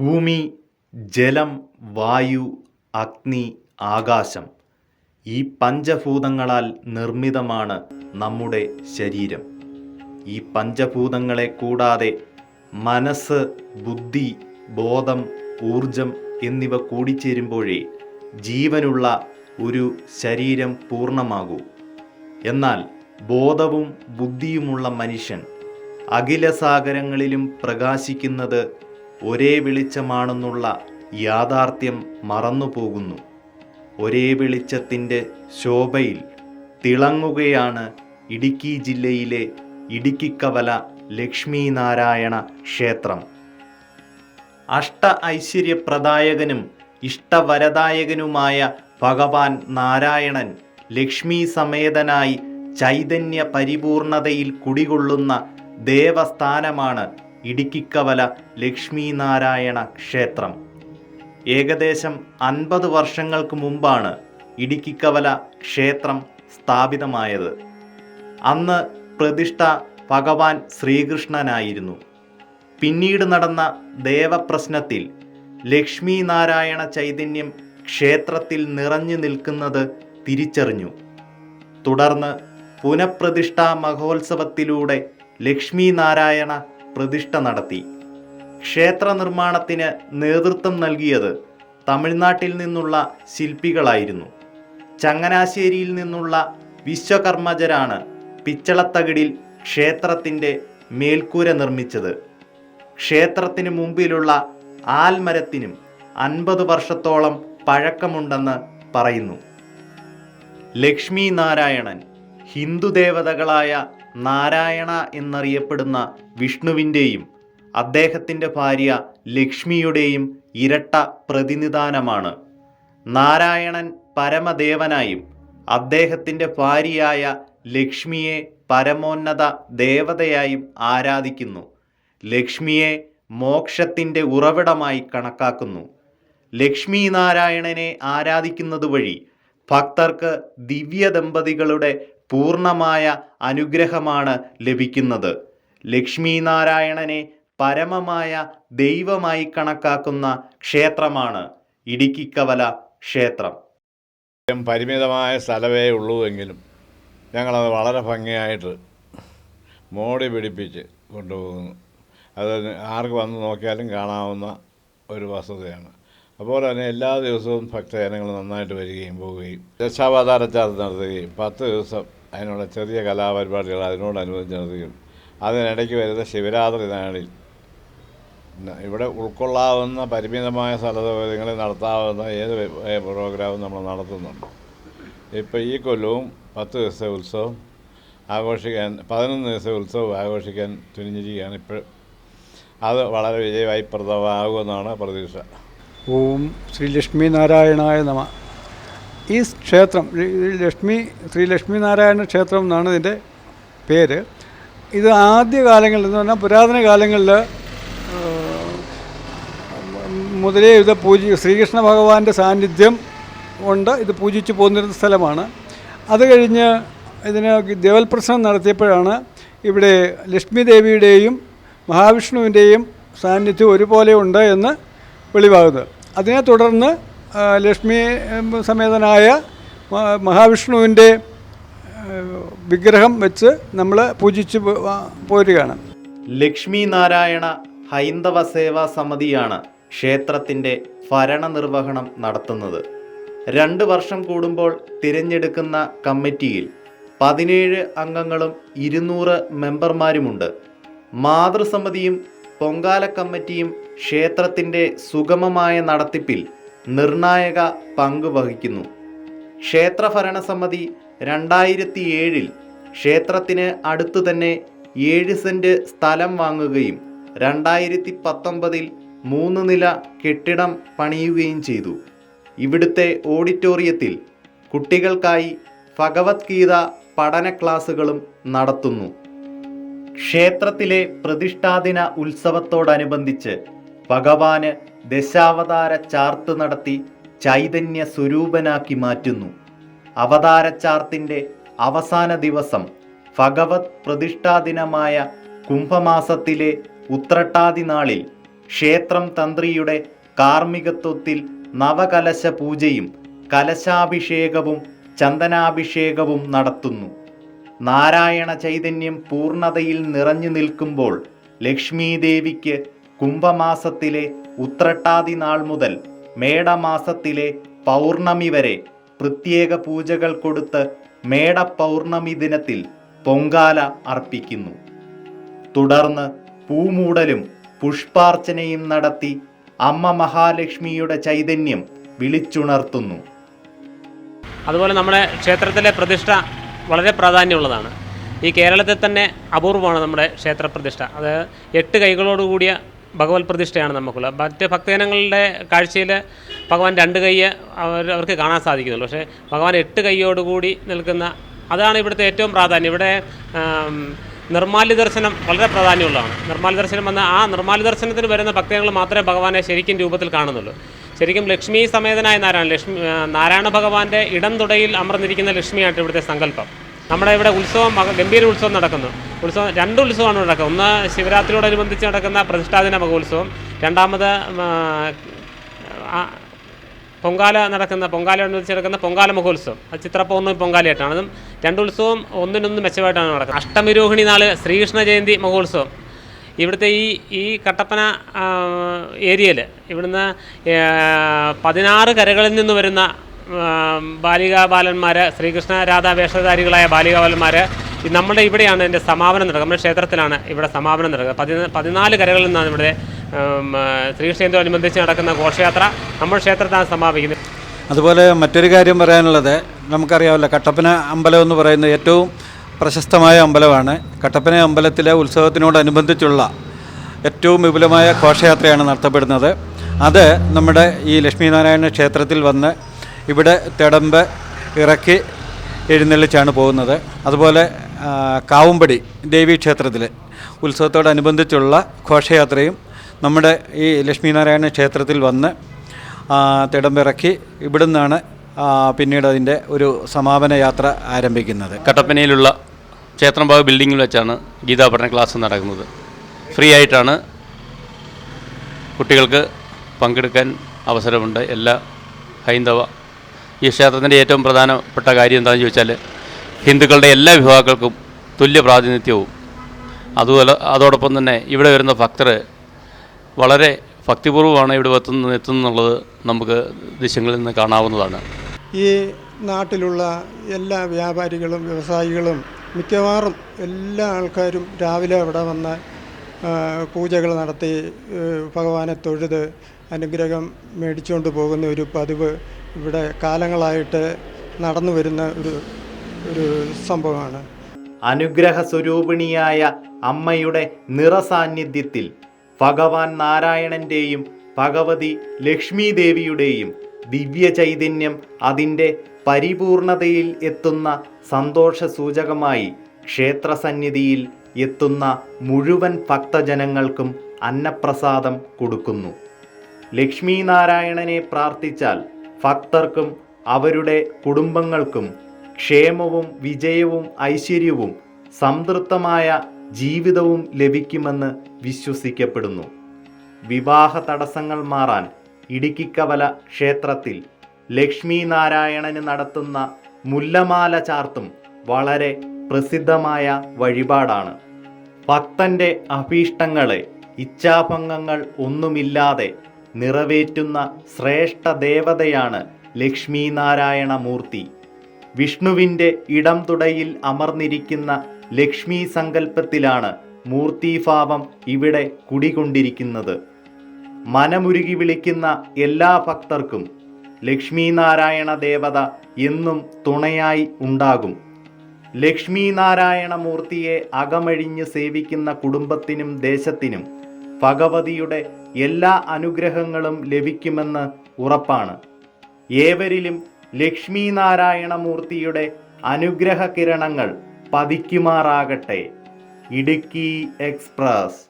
ഭൂമി ജലം വായു അഗ്നി ആകാശം ഈ പഞ്ചഭൂതങ്ങളാൽ നിർമ്മിതമാണ് നമ്മുടെ ശരീരം. ഈ പഞ്ചഭൂതങ്ങളെ കൂടാതെ മനസ്സ് ബുദ്ധി ബോധം ഊർജം എന്നിവ കൂടിച്ചേരുമ്പോഴേ ജീവനുള്ള ഒരു ശരീരം പൂർണമാകൂ. എന്നാൽ ബോധവും ബുദ്ധിയുമുള്ള മനുഷ്യൻ അഖിലസാഗരങ്ങളിലും പ്രകാശിക്കുന്നത് ഒരേ വെളിച്ചമാണെന്നുള്ള യാഥാർത്ഥ്യം മറന്നുപോകുന്നു. ഒരേ വെളിച്ചത്തിന്റെ ശോഭയിൽ തിളങ്ങുകയാണ് ഇടുക്കി ജില്ലയിലെ ഇടുക്കിക്കവല ലക്ഷ്മീനാരായണ ക്ഷേത്രം. അഷ്ട ഐശ്വര്യപ്രദായകനും ഇഷ്ടവരദായകനുമായ ഭഗവാൻ നാരായണൻ ലക്ഷ്മി സമേതനായി ചൈതന്യ പരിപൂർണതയിൽ കുടികൊള്ളുന്ന ദേവസ്ഥാനമാണ് ഇടുക്കിക്കവല ലക്ഷ്മീനാരായണ ക്ഷേത്രം. ഏകദേശം അൻപത് വർഷങ്ങൾക്ക് മുമ്പാണ് ഇടുക്കിക്കവല ക്ഷേത്രം സ്ഥാപിതമായത്. അന്ന് പ്രതിഷ്ഠ ഭഗവാൻ ശ്രീകൃഷ്ണനായിരുന്നു. പിന്നീട് നടന്ന ദേവപ്രശ്നത്തിൽ ലക്ഷ്മീനാരായണ ചൈതന്യം ക്ഷേത്രത്തിൽ നിറഞ്ഞു നിൽക്കുന്നത് തിരിച്ചറിഞ്ഞു. തുടർന്ന് പുനഃപ്രതിഷ്ഠാ മഹോത്സവത്തിലൂടെ ലക്ഷ്മി നാരായണ പ്രതിഷ്ഠ നടത്തി. ക്ഷേത്ര നിർമ്മാണത്തിന് നേതൃത്വം നൽകിയത് തമിഴ്നാട്ടിൽ നിന്നുള്ള ശില്പികളായിരുന്നു. ചങ്ങനാശ്ശേരിയിൽ നിന്നുള്ള വിശ്വകർമ്മജരാണ് പിച്ചളത്തകിടിൽ ക്ഷേത്രത്തിന്റെ മേൽക്കൂര നിർമ്മിച്ചത്. ക്ഷേത്രത്തിന് മുമ്പിലുള്ള ആൽമരത്തിനും അൻപത് വർഷത്തോളം പഴക്കമുണ്ടെന്ന് പറയുന്നു. ലക്ഷ്മി നാരായണൻ ഹിന്ദു ദേവതകളായ നാരായണ എന്നറിയപ്പെടുന്ന വിഷ്ണുവിന്റെയും അദ്ദേഹത്തിന്റെ ഭാര്യ ലക്ഷ്മിയുടെയും ഇരട്ട പ്രതിനിധാനമാണ്. നാരായണൻ പരമദേവനായും അദ്ദേഹത്തിന്റെ ഭാര്യയായ ലക്ഷ്മിയെ പരമോന്നത ദേവതയായും ആരാധിക്കുന്നു. ലക്ഷ്മിയെ മോക്ഷത്തിന്റെ ഉറവിടമായി കണക്കാക്കുന്നു. ലക്ഷ്മി നാരായണനെ ആരാധിക്കുന്നത് വഴി ഭക്തർക്ക് ദിവ്യ ദമ്പതികളുടെ പൂർണമായ അനുഗ്രഹമാണ് ലഭിക്കുന്നത്. ലക്ഷ്മി നാരായണനെ പരമമായ ദൈവമായി കണക്കാക്കുന്ന ക്ഷേത്രമാണ് ഇടുക്കിക്കവല ക്ഷേത്രം. പരിമിതമായ സ്ഥലമേ ഉള്ളൂ എങ്കിലും ഞങ്ങളത് വളരെ ഭംഗിയായിട്ട് മോടി പിടിപ്പിച്ച് കൊണ്ടുപോകുന്നു. അത് ആർക്ക് വന്ന് നോക്കിയാലും കാണാവുന്ന ഒരു വസ്തുതയാണ്. അതുപോലെ തന്നെ എല്ലാ ദിവസവും ഭക്തജനങ്ങൾ നന്നായിട്ട് വരികയും പോവുകയും ദശാവതാരച്ചാർത്ത് നടത്തുകയും പത്ത് ദിവസം അതിനുള്ള ചെറിയ കലാപരിപാടികൾ അതിനോടനുബന്ധിച്ച് നടത്തുകയും അതിനിടയ്ക്ക് വരുന്ന ശിവരാത്രി നാളിൽ ഇവിടെ ഉൾക്കൊള്ളാവുന്ന പരിമിതമായ സ്ഥലസൗകര്യങ്ങളിൽ നടത്താവുന്ന ഏത് പ്രോഗ്രാമും നമ്മൾ നടത്തുന്നുണ്ട്. ഇപ്പോൾ ഈ കൊല്ലവും പത്ത് ദിവസത്തെ ഉത്സവം ആഘോഷിക്കാൻ പതിനൊന്ന് ദിവസത്തെ ഉത്സവം ആഘോഷിക്കാൻ തുനിഞ്ഞിരിക്കുകയാണ് ഇപ്പോൾ അത് വളരെ വിജയമായി പ്രദമാകുമെന്നാണ് പ്രതീക്ഷ. ഓം ശ്രീ ലക്ഷ്മി നാരായണായ നമ. ഈ ക്ഷേത്രം ലക്ഷ്മി ശ്രീ ലക്ഷ്മി നാരായണ ക്ഷേത്രം എന്നാണ് ഇതിന്റെ പേര്. ഇത് ആദ്യ കാലങ്ങളിൽ എന്ന് പറഞ്ഞാൽ പുരാതന കാലങ്ങളിൽ മുതലേ ഇത് പൂജി ശ്രീകൃഷ്ണ ഭഗവാന്റെ സാന്നിധ്യം കൊണ്ട് ഇത് പൂജിച്ചു പോന്നിരുന്ന സ്ഥലമാണ്. അത് കഴിഞ്ഞ് ഇതിന് ദേവൽപ്രശ്നം നടത്തിയപ്പോഴാണ് ഇവിടെ ലക്ഷ്മി ദേവിയുടെയും മഹാവിഷ്ണുവിന്റെയും സാന്നിധ്യം ഒരുപോലെ ഉണ്ട് എന്ന് വെളിവാകുന്നത്. അതിനെ തുടർന്ന് ലക്ഷ്മി സമേതനായ മഹാവിഷ്ണുവിന്റെ വിഗ്രഹം വെച്ച് നമ്മൾ പൂജിച്ച് പോരുകയാണ്. ലക്ഷ്മി നാരായണ ഹൈന്ദവ സേവാ സമിതിയാണ് ക്ഷേത്രത്തിന്റെ ഭരണനിർവഹണം നടത്തുന്നത്. രണ്ട് വർഷം കൂടുമ്പോൾ തിരഞ്ഞെടുക്കുന്ന കമ്മിറ്റിയിൽ പതിനേഴ് അംഗങ്ങളും ഇരുന്നൂറ് മെമ്പർമാരുമുണ്ട്. മാതൃസമിതിയും പൊങ്കാല കമ്മിറ്റിയും ക്ഷേത്രത്തിന്റെ സുഗമമായ നടത്തിപ്പിൽ നിർണായക പങ്ക് വഹിക്കുന്നു. ക്ഷേത്ര ഭരണസമിതി രണ്ടായിരത്തി ഏഴിൽ ക്ഷേത്രത്തിന് അടുത്തു തന്നെ ഏഴ് സെന്റ് സ്ഥലം വാങ്ങുകയും രണ്ടായിരത്തി പത്തൊമ്പതിൽ മൂന്ന് നില കെട്ടിടം പണിയുകയും ചെയ്തു. ഇവിടുത്തെ ഓഡിറ്റോറിയത്തിൽ കുട്ടികൾക്കായി ഭഗവത്ഗീത പഠന ക്ലാസുകളും നടത്തുന്നു. ക്ഷേത്രത്തിലെ പ്രതിഷ്ഠാദിന ഉത്സവത്തോടനുബന്ധിച്ച് ഭഗവാന് ദശാവതാര ചാർത്ത് നടത്തി ചൈതന്യ സ്വരൂപനാക്കി മാറ്റുന്നു. അവതാര ചാർത്തിന്റെ അവസാന ദിവസം ഭഗവത് പ്രതിഷ്ഠാദിനമായ കുംഭമാസത്തിലെ ഉത്രട്ടാതി നാളിൽ ക്ഷേത്രം തന്ത്രിയുടെ കാർമ്മികത്വത്തിൽ നവകലശ പൂജയും കലശാഭിഷേകവും ചന്ദനാഭിഷേകവും നടത്തുന്നു. നാരായണ ചൈതന്യം പൂർണതയിൽ നിറഞ്ഞു നിൽക്കുമ്പോൾ ലക്ഷ്മീദേവിക്ക് കുംഭമാസത്തിലെ ഉത്രട്ടാതി നാൾ മുതൽ മേടമാസത്തിലെ പൗർണമി വരെ പ്രത്യേക പൂജകൾ കൊടുത്ത് മേടപൗർണമി ദിനത്തിൽ പൊങ്കാല അർപ്പിക്കുന്നു. തുടർന്ന് പൂമൂടലും പുഷ്പാർച്ചനയും നടത്തി അമ്മ മഹാലക്ഷ്മിയുടെ ചൈതന്യം വിളിച്ചുണർത്തുന്നു. അതുപോലെ നമ്മുടെ ക്ഷേത്രത്തിലെ പ്രതിഷ്ഠ വളരെ പ്രാധാന്യമുള്ളതാണ്. ഈ കേരളത്തിൽ തന്നെ അപൂർവമാണ് നമ്മുടെ ക്ഷേത്രപ്രതിഷ്ഠ അത് എട്ട് കൈകളോട് കൂടിയ ഭഗവത് പ്രതിഷ്ഠയാണ് നമുക്കുള്ളത് മറ്റ് ഭക്തജനങ്ങളുടെ കാഴ്ചയിൽ ഭഗവാൻ രണ്ട് കൈയ്യ് അവർ അവർക്ക് കാണാൻ സാധിക്കുന്നുള്ളൂ. പക്ഷേ ഭഗവാൻ എട്ട് കൈയോടുകൂടി നിൽക്കുന്ന അതാണ് ഇവിടുത്തെ ഏറ്റവും പ്രാധാന്യം. ഇവിടെ നിർമാല്യ ദർശനം വളരെ പ്രാധാന്യമുള്ളതാണ്. നിർമ്മാല്യ ദർശനം വന്ന ആ നിർമ്മാല്യ ദർശനത്തിന് വരുന്ന ഭക്തജനങ്ങൾ മാത്രമേ ഭഗവാനെ ശരിക്കും രൂപത്തിൽ കാണുന്നുള്ളൂ. ശരിക്കും ലക്ഷ്മി സമേതനായ നാരായണ ലക്ഷ്മി നാരായണ ഭഗവാന്റെ ഇടം തുടയിൽ അമർന്നിരിക്കുന്ന ലക്ഷ്മിയായിട്ട് ഇവിടുത്തെ സങ്കല്പം. നമ്മുടെ ഇവിടെ ഉത്സവം ഗംഭീര ഉത്സവം നടക്കുന്നു. ഉത്സവം രണ്ട് ഉത്സവമാണ് നടക്കുന്നത്. ഒന്ന് ശിവരാത്രിയോടനുബന്ധിച്ച് നടക്കുന്ന പ്രതിഷ്ഠാദിന മഹോത്സവം. രണ്ടാമത് പൊങ്കാല നടക്കുന്ന പൊങ്കാലയോടനുബന്ധിച്ച് നടക്കുന്ന പൊങ്കാല മഹോത്സവം. അത് ചിത്രപ്പൗർണമി പൊങ്കാലയായിട്ടാണ്. അതും രണ്ട് ഉത്സവം ഒന്നിനൊന്ന് മെച്ചമായിട്ടാണ് നടക്കുന്നത്. അഷ്ടമിരോഹിണി നാൾ ശ്രീകൃഷ്ണ ജയന്തി മഹോത്സവം. ഇവിടുത്തെ ഈ ഈ കട്ടപ്പന ഏരിയയിൽ ഇവിടുന്ന് പതിനാറ് കരകളിൽ നിന്ന് വരുന്ന ബാലികാ ബാലന്മാർ ശ്രീകൃഷ്ണ രാധാ വേഷധാരികളായ ബാലികാ ബാലന്മാർ നമ്മുടെ ഇവിടെയാണ് എന്റെ സമാപനം നടക്കുക. നമ്മുടെ ക്ഷേത്രത്തിലാണ് ഇവിടെ സമാപനം നടക്കുക. പതി പതിനാല് കരകളിൽ നിന്നാണ് ഇവിടെ ശ്രീകൃഷ്ണനോടനുബന്ധിച്ച് നടക്കുന്ന ഘോഷയാത്ര നമ്മുടെ ക്ഷേത്രത്താണ് സമാപിക്കുന്നത്. അതുപോലെ മറ്റൊരു കാര്യം പറയാനുള്ളത് നമുക്കറിയാമല്ലോ കട്ടപ്പന അമ്പലം എന്ന് പറയുന്നത് ഏറ്റവും പ്രശസ്തമായ അമ്പലമാണ്. കട്ടപ്പന അമ്പലത്തിലെ ഉത്സവത്തിനോടനുബന്ധിച്ചുള്ള ഏറ്റവും വിപുലമായ ഘോഷയാത്രയാണ് നടത്തപ്പെടുന്നത്. അത് നമ്മുടെ ഈ ലക്ഷ്മീനാരായണ ക്ഷേത്രത്തിൽ വന്ന് ഇവിടെ തെടമ്പ് ഇറക്കി എഴുന്നള്ളിച്ചാണ് പോകുന്നത്. അതുപോലെ കാവുംപടി കാവുമ്പടി ദേവീ ക്ഷേത്രത്തിൽ ഉത്സവത്തോടനുബന്ധിച്ചുള്ള ഘോഷയാത്രയും നമ്മുടെ ഈ ലക്ഷ്മീനാരായണ ക്ഷേത്രത്തിൽ വന്ന് തിടമ്പിറക്കി ഇവിടുന്നാണ് പിന്നീട് അതിന്റെ ഒരു സമാപന യാത്ര ആരംഭിക്കുന്നത്. കട്ടപ്പനയിലുള്ള ക്ഷേത്രംഭാഗ ബിൽഡിങ്ങിൽ വെച്ചാണ് ഗീതാ പഠന ക്ലാസ് നടക്കുന്നത്. ഫ്രീ ആയിട്ടാണ് കുട്ടികൾക്ക് പങ്കെടുക്കാൻ അവസരമുണ്ട്. എല്ലാ ഹൈന്ദവ ഈ ക്ഷേത്രത്തിന്റെ ഏറ്റവും പ്രധാനപ്പെട്ട കാര്യം എന്താണെന്ന് ചോദിച്ചാൽ ഹിന്ദുക്കളുടെ എല്ലാ വിഭാഗങ്ങൾക്കും തുല്യ പ്രാതിനിധ്യവും. അതുപോലെ അതോടൊപ്പം തന്നെ ഇവിടെ വരുന്ന ഭക്തർ വളരെ ഭക്തിപൂർവമാണ് ഇവിടെ എത്തുന്ന എത്തുന്നുള്ളത് നമുക്ക് ദൃശ്യങ്ങളിൽ നിന്ന് കാണാവുന്നതാണ്. ഈ നാട്ടിലുള്ള എല്ലാ വ്യാപാരികളും വ്യവസായികളും മിക്കവാറും എല്ലാ ആൾക്കാരും രാവിലെ അവിടെ വന്ന് പൂജകൾ നടത്തി ഭഗവാനെ തൊഴുത് അനുഗ്രഹം മേടിച്ചുകൊണ്ട് പോകുന്ന ഒരു പതിവ് ഇവിടെ കാലങ്ങളായിട്ട് നടന്നു വരുന്ന ഒരു ഒരു സംഭവമാണ്. അനുഗ്രഹ സ്വരൂപിണിയായ അമ്മയുടെ നിറസാന്നിധ്യത്തിൽ ഭഗവാൻ നാരായണന്റെയും ഭഗവതി ലക്ഷ്മി ദേവിയുടെയും ദിവ്യ ചൈതന്യം അതിന്റെ പരിപൂർണതയിൽ എത്തുന്ന സന്തോഷ സൂചകമായി ക്ഷേത്രസന്നിധിയിൽ എത്തുന്ന മുഴുവൻ ഭക്തജനങ്ങൾക്കും അന്നപ്രസാദം കൊടുക്കുന്നു. ലക്ഷ്മി നാരായണനെ പ്രാർത്ഥിച്ചാൽ ഭക്തർക്കും അവരുടെ കുടുംബങ്ങൾക്കും ക്ഷേമവും വിജയവും ഐശ്വര്യവും സംതൃപ്തമായ ജീവിതവും ലഭിക്കുമെന്ന് വിശ്വസിക്കപ്പെടുന്നു. വിവാഹ തടസ്സങ്ങൾ മാറാൻ ഇടുക്കിക്കവല ക്ഷേത്രത്തിൽ ലക്ഷ്മി നാരായണന് നടത്തുന്ന മുല്ലമാല ചാർത്തും വളരെ പ്രസിദ്ധമായ വഴിപാടാണ്. ഭക്തന്റെ അഭീഷ്ടങ്ങളെ ഇച്ഛാഭംഗങ്ങൾ ഒന്നുമില്ലാതെ നിറവേറ്റുന്ന ശ്രേഷ്ഠ ദേവതയാണ് ലക്ഷ്മീനാരായണ മൂർത്തി വിഷ്ണുവിന്റെ ഇടം തുടയിൽ അമർന്നിരിക്കുന്ന ലക്ഷ്മി സങ്കല്പത്തിലാണ് മൂർത്തിഭാവം ഇവിടെ കുടികൊണ്ടിരിക്കുന്നത്. മനമുരുകി വിളിക്കുന്ന എല്ലാ ഭക്തർക്കും ലക്ഷ്മീനാരായണ ദേവത എന്നും തുണയായി ഉണ്ടാകും. ലക്ഷ്മീനാരായണ മൂർത്തിയെ അകമഴിഞ്ഞ് സേവിക്കുന്ന കുടുംബത്തിനും ദേശത്തിനും ഭഗവതിയുടെ എല്ലാ അനുഗ്രഹങ്ങളും ലഭിക്കുമെന്ന് ഉറപ്പാണ്. ഏവരിലും ലക്ഷ്മി നാരായണ മൂർത്തിയുടെ അനുഗ്രഹ കിരണങ്ങൾ പതിക്കുമാറാകട്ടെ. ഇടുക്കി എക്സ്പ്രസ്